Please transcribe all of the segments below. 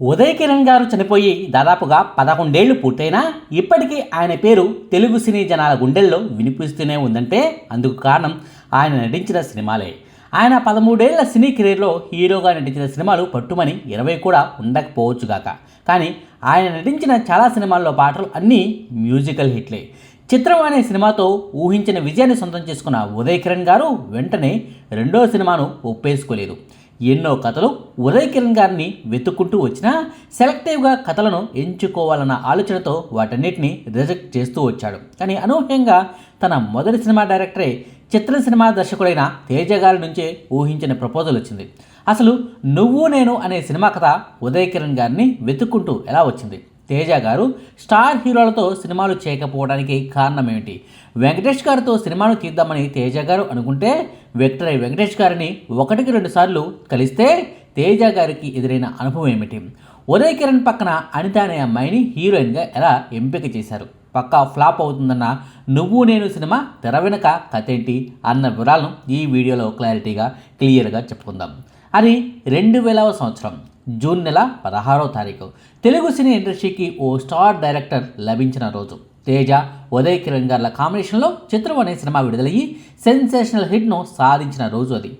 ఉదయ్ కిరణ్ గారు చనిపోయి దాదాపుగా పదకొండేళ్ళు పూర్తయినా ఇప్పటికీ ఆయన పేరు తెలుగు సినీ జనాల గుండెల్లో వినిపిస్తూనే ఉందంటే అందుకు కారణం ఆయన నటించిన సినిమాలే. ఆయన పదమూడేళ్ళ సినీ కెరీర్లో హీరోగా నటించిన సినిమాలు పట్టుమని ఇరవై కూడా ఉండకపోవచ్చుగాక కానీ ఆయన నటించిన చాలా సినిమాల్లో పాటలు అన్నీ మ్యూజికల్ హిట్లే. చిత్రం అనే సినిమాతో ఊహించిన విజయాన్ని సొంతం చేసుకున్న ఉదయ్ కిరణ్ గారు వెంటనే రెండో సినిమాను ఒప్పేసుకోలేదు. ఎన్నో కథలు ఉదయ్ కిరణ్ గారిని వెతుక్కుంటూ వచ్చినా సెలెక్టివ్గా కథలను ఎంచుకోవాలన్న ఆలోచనతో వాటన్నిటిని రిజెక్ట్ చేస్తూ వచ్చాడు. కానీ అనూహ్యంగా తన మొదటి సినిమా డైరెక్టరే చిత్ర సినిమా దర్శకుడైన తేజ గారి నుంచే ఊహించిన ప్రపోజల్ వచ్చింది. అసలు నువ్వు నేను అనే సినిమా కథ ఉదయ్ కిరణ్ గారిని వెతుక్కుంటూ ఎలా వచ్చింది? తేజ గారు స్టార్ హీరోలతో సినిమాలు చేయకపోవడానికి కారణం ఏమిటి వెంకటేష్ గారితో సినిమాను తీద్దామని తేజ గారు అనుకుంటే విక్టరీ వెంకటేష్ గారిని ఒకటికి రెండు సార్లు కలిస్తే తేజ గారికి ఎదురైన అనుభవం ఏమిటి? ఉదయ్ కిరణ్ పక్కన అనిత అనే అమ్మాయిని హీరోయిన్గా ఎలా ఎంపిక చేశారు? పక్కా ఫ్లాప్ అవుతుందన్న నువ్వు నేను సినిమా తెర వెనుక కథ ఏంటి అన్న వివరాలను ఈ వీడియోలో క్లారిటీగా క్లియర్గా చెప్పుకుందాం. అది రెండు వేలవ సంవత్సరం జూన్ నెల పదహారో తారీఖు. తెలుగు సినీ ఇండస్ట్రీకి ఓ స్టార్ డైరెక్టర్ లభించిన రోజు. తేజ ఉదయ్ కిరణ్ గార్ల కాంబినేషన్లో చిత్రం అనే సినిమా విడుదలయ్యి సెన్సేషనల్ హిట్ను సాధించిన రోజు అది.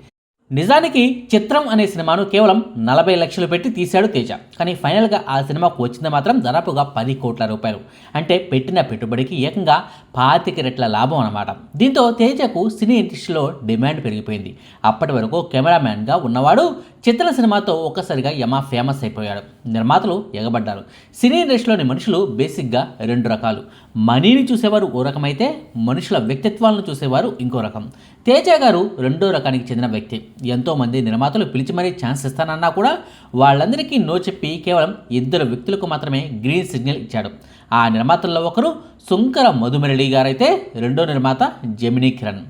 నిజానికి చిత్రం అనే సినిమాను కేవలం నలభై లక్షలు పెట్టి తీశాడు తేజ. కానీ ఫైనల్గా ఆ సినిమాకు వచ్చింది మాత్రం దాదాపుగా పది కోట్ల రూపాయలు. అంటే పెట్టిన పెట్టుబడికి ఏకంగా పాతిక రెట్ల లాభం అన్నమాట. దీంతో తేజకు సినీ ఇండస్ట్రీలో డిమాండ్ పెరిగిపోయింది. అప్పటి వరకు కెమెరామ్యాన్గా ఉన్నవాడు చిత్ర సినిమాతో ఒక్కసారిగా యమా ఫేమస్ అయిపోయాడు. నిర్మాతలు ఎగబడ్డారు. సినీ ఇండస్ట్రీలోని మనుషులు బేసిక్గా రెండు రకాలు. మనీని చూసేవారు ఓ రకమైతే మనుషుల వ్యక్తిత్వాలను చూసేవారు ఇంకో రకం. తేజ గారు రెండో రకానికి చెందిన వ్యక్తి. ఎంతోమంది నిర్మాతలు పిలిచి మరీ ఛాన్స్ ఇస్తానన్నా కూడా వాళ్ళందరికీ నో చెప్పి కేవలం ఇద్దరు వ్యక్తులకు మాత్రమే గ్రీన్ సిగ్నల్ ఇచ్చాడు. ఆ నిర్మాతల్లో ఒకరు సుంకర మధుమరళి గారైతే రెండో నిర్మాత జమినీ కిరణ్.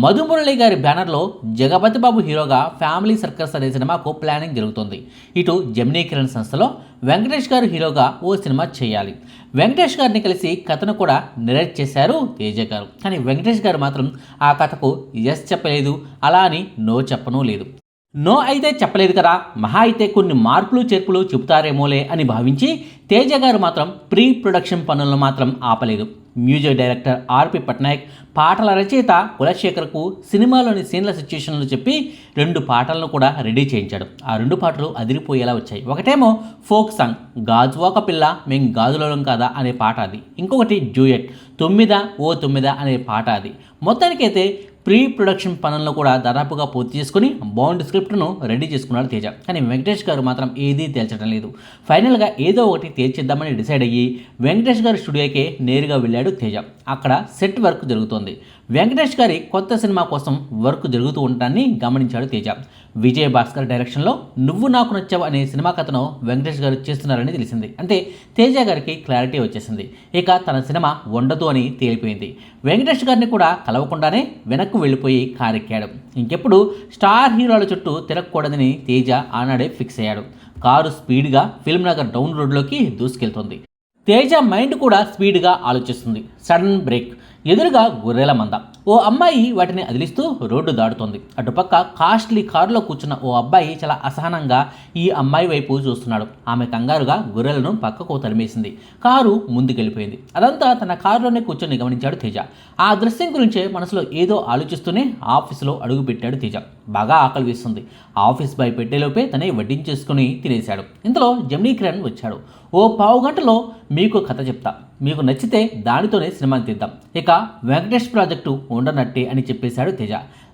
మధుమురళి గారి బ్యానర్లో జగపతి బాబు హీరోగా ఫ్యామిలీ సర్కస్ అనే సినిమాకు ప్లానింగ్ జరుగుతుంది. ఇటు జమినీ కిరణ్ సంస్థలో వెంకటేష్ గారు హీరోగా ఓ సినిమా చేయాలి. వెంకటేష్ గారిని కలిసి కథను కూడా నెరేట్ చేశారు తేజ గారు. కానీ వెంకటేష్ గారు మాత్రం ఆ కథకు ఎస్ చెప్పలేదు. అలా అని నో చెప్పను లేదు. నో అయితే చెప్పలేదు కదా. మహా అయితే కొన్ని మార్పులు చేర్పులు చెబుతారేమోలే అని భావించి తేజ గారు మాత్రం ప్రీ ప్రొడక్షన్ పనులను మాత్రం ఆపలేదు. మ్యూజిక్ డైరెక్టర్ ఆర్పి పట్నాయక్ పాటల రచయిత కులశేఖర్కు సినిమాలోని సీన్ల సిచ్యుయేషన్లు చెప్పి రెండు పాటలను కూడా రెడీ చేయించాడు. ఆ రెండు పాటలు అదిరిపోయేలా వచ్చాయి. ఒకటేమో ఫోక్ సాంగ్ గాజువాక పిల్ల మేం గాజులోలం కాదా అనే పాట అది. ఇంకొకటి జూయట్ తొమ్మిద ఓ తొమ్మిద అనే పాట అది. మొత్తానికైతే ప్రీ ప్రొడక్షన్ పనులను కూడా దాదాపుగా పూర్తి చేసుకుని బాండ్ స్క్రిప్ట్ను రెడీ చేసుకున్నాడు తేజ. కానీ వెంకటేష్ గారు మాత్రం ఏదీ తేల్చడం లేదు. ఫైనల్గా ఏదో ఒకటి తేల్చిద్దామని డిసైడ్ అయ్యి వెంకటేష్ గారి స్టూడియోకే నేరుగా వెళ్ళాడు తేజ. అక్కడ సెట్ వర్క్ జరుగుతోంది. వెంకటేష్ గారి కొత్త సినిమా కోసం వర్క్ జరుగుతూ ఉండటాన్ని గమనించాడు తేజ. విజయ్ భాస్కర్ డైరెక్షన్లో నువ్వు నాకు నచ్చావు అనే సినిమా కథను వెంకటేష్ గారు చేస్తున్నారని తెలిసింది. అంటే తేజ గారికి క్లారిటీ వచ్చేసింది. ఇక తన సినిమా ఉండదు అని తేలిపోయింది. వెంకటేష్ గారిని కూడా కలవకుండానే వెనక్కు వెళ్ళిపోయి కారెక్కాడు. ఇంకెప్పుడు స్టార్ హీరోల చుట్టూ తిరగకూడదని తేజ ఆనాడే ఫిక్స్ అయ్యాడు. కారు స్పీడ్గా ఫిల్మ్ నగర్ డౌన్ రోడ్లోకి దూసుకెళ్తుంది. తేజ మైండ్ కూడా స్పీడ్గా ఆలోచిస్తుంది. Sudden brake. ఎదురుగా గొర్రెల మంద. ఓ అమ్మాయి వాటిని అదిలిస్తూ రోడ్డు దాటుతోంది. అటుపక్క కాస్ట్లీ కారులో కూర్చున్న ఓ అబ్బాయి చాలా అసహనంగా ఈ అమ్మాయి వైపు చూస్తున్నాడు. ఆమె కంగారుగా గొర్రెలను పక్కకు తరిమేసింది. కారు ముందుకెళ్ళిపోయింది. అదంతా తన కారులోనే కూర్చొని గమనించాడు తేజ. ఆ దృశ్యం గురించే మనసులో ఏదో ఆలోచిస్తూనే ఆఫీసులో అడుగుపెట్టాడు తేజ. బాగా ఆకలి వేస్తుంది. ఆఫీస్ బాయ్ పెట్టేలోపే తనే వడ్డించేసుకుని తినేశాడు. ఇంతలో జమ్నీ కిరణ్ వచ్చాడు. ఓ పావు గంటలో మీకు కథ చెప్తా. మీకు నచ్చితే దానితోనే సినిమాని తీద్దాం. ఇక వెంకటేష్ ప్రాజెక్టు ఉండనట్టే అని చెప్పేశాడు తేజ.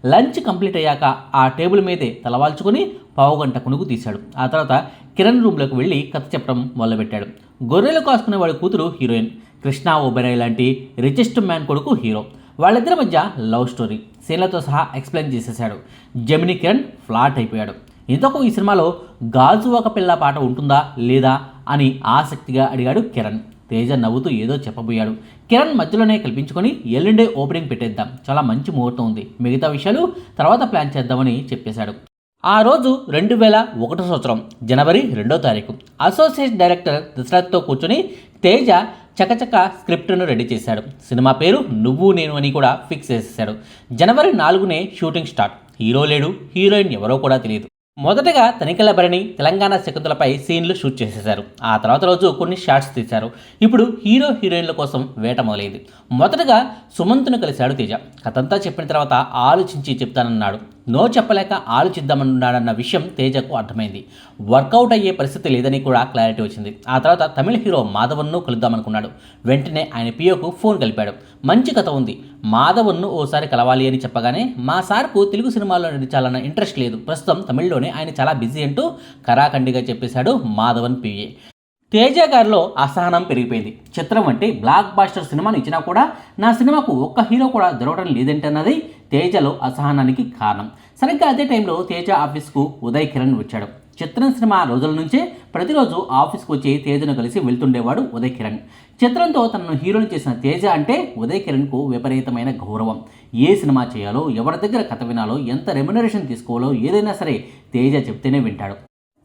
లంచ్ కంప్లీట్ అయ్యాక ఆ టేబుల్ మీదే తలవాల్చుకొని పావుగంట కొనుగు తీశాడు. ఆ తర్వాత కిరణ్ రూమ్లోకి వెళ్ళి కథ చెప్పడం మొదలుపెట్టాడు. గొర్రెలు కాసుకునే వాడి కూతురు హీరోయిన్. కృష్ణ ఓబెరాయ్ లాంటి రిచెస్ట్ మ్యాన్ కొడుకు హీరో. వాళ్ళిద్దరి మధ్య లవ్ స్టోరీ. సీన్లతో సహా ఎక్స్ప్లెయిన్ చేసేశాడు. జమినీ కిరణ్ ఫ్లాట్ అయిపోయాడు. ఇంతకు ఈ సినిమాలో గాజు ఒక పిల్ల పాట ఉంటుందా లేదా అని ఆసక్తిగా అడిగాడు కిరణ్. తేజ నవ్వుతూ ఏదో చెప్పబోయాడు. కిరణ్ మధ్యలోనే కల్పించుకొని ఎల్లుండే ఓపెనింగ్ పెట్టేద్దాం. చాలా మంచి ముహూర్తం ఉంది. మిగతా విషయాలు తర్వాత ప్లాన్ చేద్దామని చెప్పేశాడు. ఆ రోజు రెండు వేల ఒకటో సంవత్సరం జనవరి రెండో తారీఖు. అసోసియేట్ డైరెక్టర్ దశరథ్తో కూర్చొని తేజ చకచక స్క్రిప్ట్ను రెడీ చేశాడు. సినిమా పేరు నువ్వు నేను అని కూడా ఫిక్స్ చేసేశాడు. జనవరి నాలుగునే షూటింగ్ స్టార్ట్. హీరో లేడు హీరోయిన్ ఎవరో కూడా తెలియదు. మొదటగా తనిఖీల భరణి తెలంగాణ శకుంతలపై సీన్లు షూట్ చేసేశారు. ఆ తర్వాత రోజు కొన్ని షార్ట్స్ తీశారు. ఇప్పుడు హీరో హీరోయిన్ల కోసం వేట మొదలైంది. మొదటగా సుమంత్ను కలిశాడు తేజ. కథంతా చెప్పిన తర్వాత ఆలోచించి చెప్తానన్నాడు. నో చెప్పలేక ఆలోచిద్దామనున్నాడన్న విషయం తేజకు అర్థమైంది. వర్కౌట్ అయ్యే పరిస్థితి లేదని కూడా క్లారిటీ వచ్చింది. ఆ తర్వాత తమిళ హీరో మాధవన్ను కలుద్దామనుకున్నాడు. వెంటనే ఆయన పియోకు ఫోన్ కలిపాడు. మంచి కథ ఉంది. మాధవన్ను ఓసారి కలవాలి అని చెప్పగానే మా సార్కు తెలుగు సినిమాల్లో నటించాలన్న ఇంట్రెస్ట్ లేదు. ప్రస్తుతం తమిళ్ళోనే ఆయన చాలా బిజీ అంటూ కరాఖండిగా చెప్పేశాడు మాధవన్ పిఏ. తేజ గారిలో అసహనం పెరిగిపోయింది. చిత్రం అంటే బ్లాక్ బాస్టర్ సినిమాను ఇచ్చినా కూడా నా సినిమాకు ఒక్క హీరో కూడా దొరకడం లేదంటన్నది తేజలో అసహనానికి కారణం. సరిగ్గా అదే టైంలో తేజ ఆఫీస్కు ఉదయ్ కిరణ్ వచ్చాడు. చిత్రం సినిమా రోజుల నుంచే ప్రతిరోజు ఆఫీస్కి వచ్చి తేజను కలిసి వెళ్తుండేవాడు ఉదయ్ కిరణ్. చిత్రంతో తనను హీరోని చేసిన తేజ అంటే ఉదయ్ కిరణ్కు విపరీతమైన గౌరవం. ఏ సినిమా చేయాలో ఎవరి దగ్గర కథ వినాలో ఎంత రెమ్యునరేషన్ తీసుకోవాలో ఏదైనా సరే తేజ చెప్తేనే వింటాడు.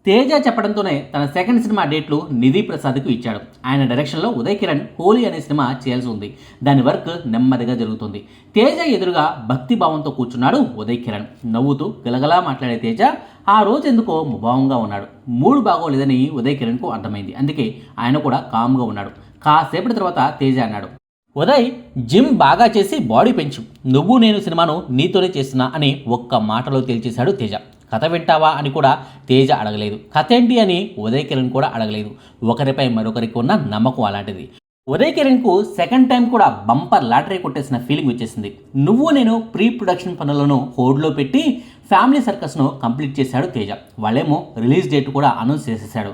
తేజ చెప్పడంతోనే తన సెకండ్ సినిమా డేట్లు నిధి ప్రసాద్కు ఇచ్చాడు. ఆయన డైరెక్షన్లో ఉదయ్ కిరణ్ హోలీ అనే సినిమా చేయాల్సి ఉంది. దాని వర్క్ నెమ్మదిగా జరుగుతుంది. తేజ ఎదురుగా భక్తి భావంతో కూర్చున్నాడు ఉదయ్ కిరణ్. నవ్వుతూ గలగలా మాట్లాడే తేజ ఆ రోజు ఎందుకో ముభావంగా ఉన్నాడు. మూడు బాగోలేదని ఉదయ్ కిరణ్కు అర్థమైంది. అందుకే ఆయన కూడా కామ్గా ఉన్నాడు. కాసేపటి తర్వాత తేజ అన్నాడు ఉదయ్ జిమ్ బాగా చేసి బాడీ పెంచు. నువ్వు నేను సినిమాను నీతోనే చేస్తున్నా అని ఒక్క మాటలో తేల్చేశాడు తేజ. కథ వింటావా అని కూడా తేజ అడగలేదు. కథ ఏంటి అని ఉదయ్ కిరణ్ కూడా అడగలేదు. ఒకరిపై మరొకరికి ఉన్న నమ్మకం అలాంటిది. ఉదయ్ కిరణ్కు సెకండ్ టైం కూడా బంపర్ లాటరీ కొట్టేసిన ఫీలింగ్ వచ్చేసింది. నువ్వు నేను ప్రీ ప్రొడక్షన్ పనులను హోల్డ్లో పెట్టి ఫ్యామిలీ సర్కస్ను కంప్లీట్ చేశాడు తేజ. వాళ్ళేమో రిలీజ్ డేట్ కూడా అనౌన్స్ చేసేసాడు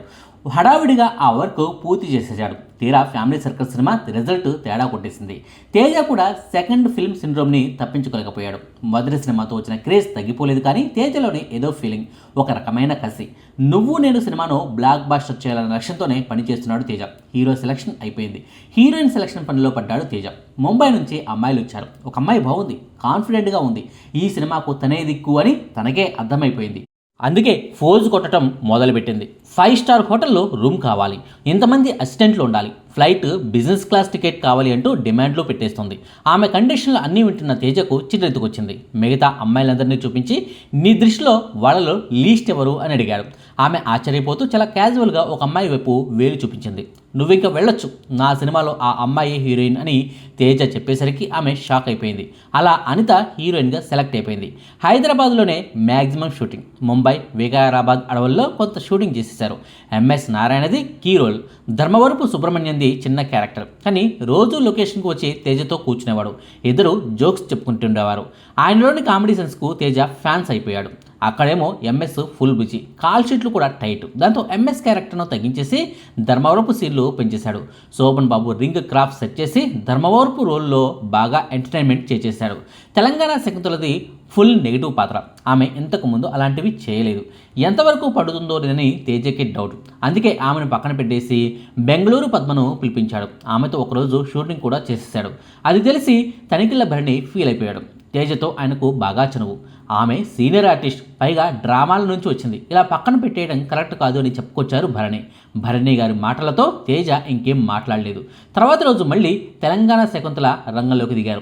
హడావిడిగా ఆ వర్క్ పూర్తి చేసేసాడు తీరా ఫ్యామిలీ సర్కిల్ సినిమా రిజల్ట్ తేడా కొట్టేసింది. తేజ కూడా సెకండ్ ఫిల్మ్ సిండ్రోమ్ని తప్పించుకోలేకపోయాడు. మొదటి సినిమాతో వచ్చిన క్రేజ్ తగ్గిపోలేదు కానీ తేజలోని ఏదో ఫీలింగ్ ఒక రకమైన కసి. నువ్వు నేను సినిమాను బ్లాక్ బాస్టర్ చేయాలనే లక్ష్యంతోనే పనిచేస్తున్నాడు తేజ. హీరో సెలక్షన్ అయిపోయింది. హీరోయిన్ సెలక్షన్ పనిలో పడ్డాడు తేజ. ముంబై నుంచి అమ్మాయిలు వచ్చారు. ఒక అమ్మాయి బాగుంది కాన్ఫిడెంట్గా ఉంది. ఈ సినిమాకు తనే దిక్కు అని తనకే అర్థమైపోయింది. అందుకే ఫోజ్ కొట్టడం మొదలుపెట్టింది. ఫైవ్ స్టార్ హోటల్లో రూమ్ కావాలి. ఇంతమంది అసిస్టెంట్లు ఉండాలి? ఫ్లైట్ బిజినెస్ క్లాస్ టికెట్ కావాలి అంటూ డిమాండ్లు పెట్టేస్తుంది. ఆమె కండిషన్లు అన్నీ వింటున్న తేజకు చిరెత్తుకొచ్చింది మిగతా అమ్మాయిలందరినీ చూపించి నీ దృష్టిలో వాళ్ళలో లీస్ట్ ఎవరు అని అడిగారు ఆమె ఆశ్చర్యపోతూ చాలా క్యాజువల్గా ఒక అమ్మాయి వైపు వేలు చూపించింది. నువ్వు ఇంకా వెళ్ళొచ్చు. నా సినిమాలో ఆ అమ్మాయి హీరోయిన్ అని తేజ చెప్పేసరికి ఆమె షాక్ అయిపోయింది. అలా అనిత హీరోయిన్గా సెలెక్ట్ అయిపోయింది. హైదరాబాద్లోనే మ్యాక్సిమం షూటింగ్. ముంబై వికారాబాద్ అడవుల్లో కొంత షూటింగ్ చేసేశారు. ఎంఎస్ నారాయణది కీ రోల్. ధర్మవరపు సుబ్రహ్మణ్యంది చిన్న క్యారెక్టర్. కానీ రోజు లొకేషన్కి వచ్చి తేజతో కూర్చునేవాడు. ఇద్దరు జోక్స్ చెప్పుకుంటుండేవారు. ఆయనలోని కామెడీ సెన్స్కు తేజ ఫ్యాన్స్ అయిపోయాడు. అక్కడేమో ఎంఎస్ ఫుల్ బిజీ కాల్ షీట్లు కూడా టైట్ దాంతో ఎంఎస్ క్యారెక్టర్ను తగ్గించేసి ధర్మవరపు సీన్లు పెంచేశాడు. Sobhan Babu ring craft set చేసి ధర్మవరపు రోల్లో బాగా ఎంటర్టైన్మెంట్ చేసేశాడు తెలంగాణ శకుంతలది ఫుల్ నెగిటివ్ పాత్ర. ఆమె ఇంతకు ముందు అలాంటివి చేయలేదు. ఎంతవరకు పడుతుందో లేదని తేజకి డౌట్ అందుకే ఆమెను పక్కన పెట్టేసి బెంగళూరు పద్మను పిలిపించాడు. ఆమెతో ఒకరోజు షూటింగ్ కూడా చేసేశాడు. అది తెలిసి తనిఖీల భరణి ఫీల్ అయిపోయాడు. తేజతో ఆయనకు బాగా చనువు. ఆమె సీనియర్ ఆర్టిస్ట్ పైగా డ్రామాల నుంచి వచ్చింది. ఇలా పక్కన పెట్టేయడం కరెక్ట్ కాదు అని చెప్పుకొచ్చారు భరణి. భరణి గారి మాటలతో తేజ ఇంకేం మాట్లాడలేదు. తర్వాత రోజు మళ్ళీ తెలంగాణ శకుంతల రంగంలోకి దిగారు.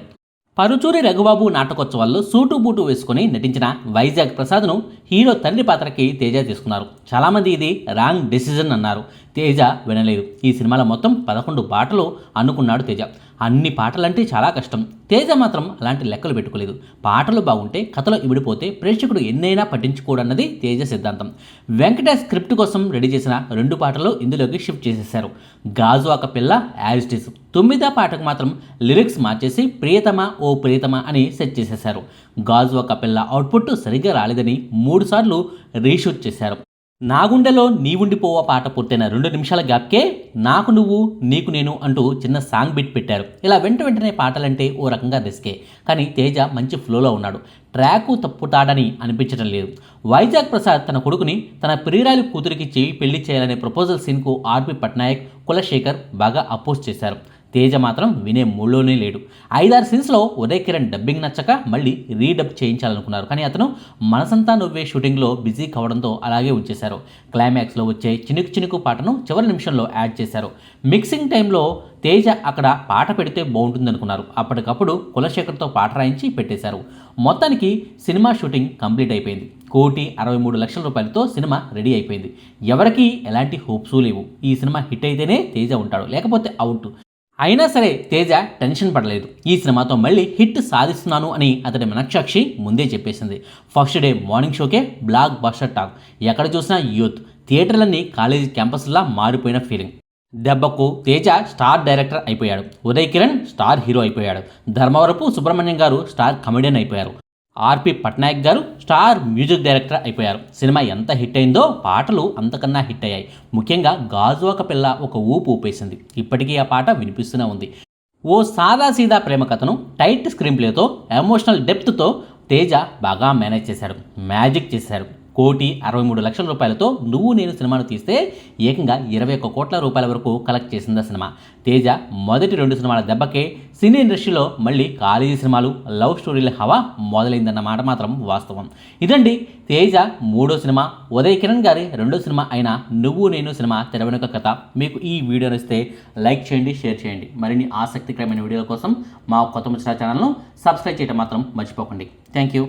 పరుచూరి రఘుబాబు నాటకోత్సవాల్లో సూటు బూటు వేసుకుని నటించిన వైజాగ్ ప్రసాద్ను హీరో తండ్రి పాత్రకి తేజ తీసుకున్నారు. చాలామంది ఇది రాంగ్ డెసిజన్ అన్నారు. తేజ వినలేదు. ఈ సినిమాలో మొత్తం పదకొండు పాటలు అనుకున్నాడు తేజ. అన్ని పాటలంటే చాలా కష్టం. తేజ మాత్రం అలాంటి లెక్కలు పెట్టుకోలేదు. పాటలు బాగుంటే కథలో ఇవిడిపోతే ప్రేక్షకుడు ఎన్నైనా పట్టించుకోడన్నది తేజ సిద్ధాంతం. వెంకటేష్ స్క్రిప్ట్ కోసం రెడీ చేసిన రెండు పాటలు ఇందులోకి షిఫ్ట్ చేసేశారు. గాజు ఒక పిల్ల యాజిటిస్ తొమ్మిదో పాటకు మాత్రం లిరిక్స్ మార్చేసి ప్రియతమ ఓ ప్రియతమ అని సెట్ చేసేశారు. గాజు ఒక పిల్ల అవుట్పుట్ సరిగ్గా రాలేదని మూడుసార్లు రీషూట్ చేశారు. నాగుండెలో నీవుండిపోవ నీ ఉండిపోవ పాట పూర్తయిన రెండు నిమిషాల గ్యాప్కే నాకు నువ్వు నీకు నేను అంటూ చిన్న సాంగ్ బిట్ పెట్టారు. ఇలా వెంట వెంటనే పాటలంటే ఓ రకంగా రిస్కే కానీ తేజ మంచి ఫ్లోలో ఉన్నాడు. ట్రాకు తప్పుతాడని అనిపించడం లేదు. వైజాగ్ ప్రసాద్ తన కొడుకుని తన ప్రియురాలి కూతురికి చేయి పెళ్ళి చేయాలనే ప్రపోజల్ సీన్కు ఆర్పి పట్నాయక్ కులశేఖర్ బాగా అపోజ్ చేశారు. తేజ మాత్రం వినే మూడ్లోనే లేడు. ఐదారు సీన్స్లో ఉదయ్ కిరణ్ డబ్బింగ్ నచ్చక మళ్ళీ రీడబ్ చేయించాలనుకున్నారు. కానీ అతను మనసంతా నువ్వే షూటింగ్లో బిజీ కావడంతో అలాగే ఉంచేశారు. క్లైమాక్స్లో వచ్చే చినుకు చినుకు పాటను చివరి నిమిషంలో యాడ్ చేశారు. మిక్సింగ్ టైంలో తేజ అక్కడ పాట పెడితే బాగుంటుందనుకున్నారు. అప్పటికప్పుడు కులశేఖర్తో పాట రాయించి పెట్టేశారు. మొత్తానికి సినిమా షూటింగ్ కంప్లీట్ అయిపోయింది. కోటి అరవై మూడు లక్షల రూపాయలతో సినిమా రెడీ అయిపోయింది. ఎవరికి ఎలాంటి హోప్స్ లేవు. ఈ సినిమా హిట్ అయితేనే తేజ ఉంటాడు. లేకపోతే అవుట్. అయినా సరే తేజ టెన్షన్ పడలేదు. ఈ సినిమాతో మళ్ళీ హిట్ సాధిస్తున్నాను అని అతడి మనక్షాక్షి ముందే చెప్పేసింది. ఫస్ట్ డే మార్నింగ్ షోకే బ్లాక్ బస్టర్ టాక్. ఎక్కడ చూసినా యూత్. థియేటర్లన్నీ కాలేజీ క్యాంపస్లా మారిపోయిన ఫీలింగ్. దెబ్బకు తేజ స్టార్ డైరెక్టర్ అయిపోయాడు. ఉదయ్ కిరణ్ స్టార్ హీరో అయిపోయాడు. ధర్మవరపు సుబ్రహ్మణ్యం గారు స్టార్ కమెడియన్ అయిపోయారు. ఆర్పి పట్నాయక్ గారు స్టార్ మ్యూజిక్ డైరెక్టర్ అయిపోయారు. సినిమా ఎంత హిట్ అయిందో పాటలు అంతకన్నా హిట్ అయ్యాయి. ముఖ్యంగా గాజువాక పిల్ల ఒక ఊపు ఊపేసింది. ఇప్పటికీ ఆ పాట వినిపిస్తూనే ఉంది. ఓ సాదాసీదా ప్రేమ కథను టైట్ స్క్రీన్ ప్లేతో ఎమోషనల్ డెప్త్తో తేజ బాగా మేనేజ్ చేశాడు. మ్యాజిక్ చేశాడు. కోటి అరవై మూడు లక్షల రూపాయలతో నువ్వు నేను సినిమాను తీస్తే ఏకంగా ఇరవై ఒక్క కోట్ల రూపాయల వరకు కలెక్ట్ చేసింది ఆ సినిమా. తేజ మొదటి రెండు సినిమాల దెబ్బకే సినీ ఇండస్ట్రీలో మళ్ళీ కాలేజీ సినిమాలు లవ్ స్టోరీల హవా మొదలైందన్న మాట మాత్రం వాస్తవం. ఇదండి తేజ మూడో సినిమా. ఉదయ్ కిరణ్ గారి రెండో సినిమా అయిన నువ్వు నేను సినిమా తెరవెనుక కథ. మీకు ఈ వీడియో నచ్చితే లైక్ చేయండి షేర్ చేయండి. మరిన్ని ఆసక్తికరమైన వీడియోల కోసం మా కొత్త ముచ్చట ఛానల్ను సబ్స్క్రైబ్ చేయడం మాత్రం మర్చిపోకండి. Thank you.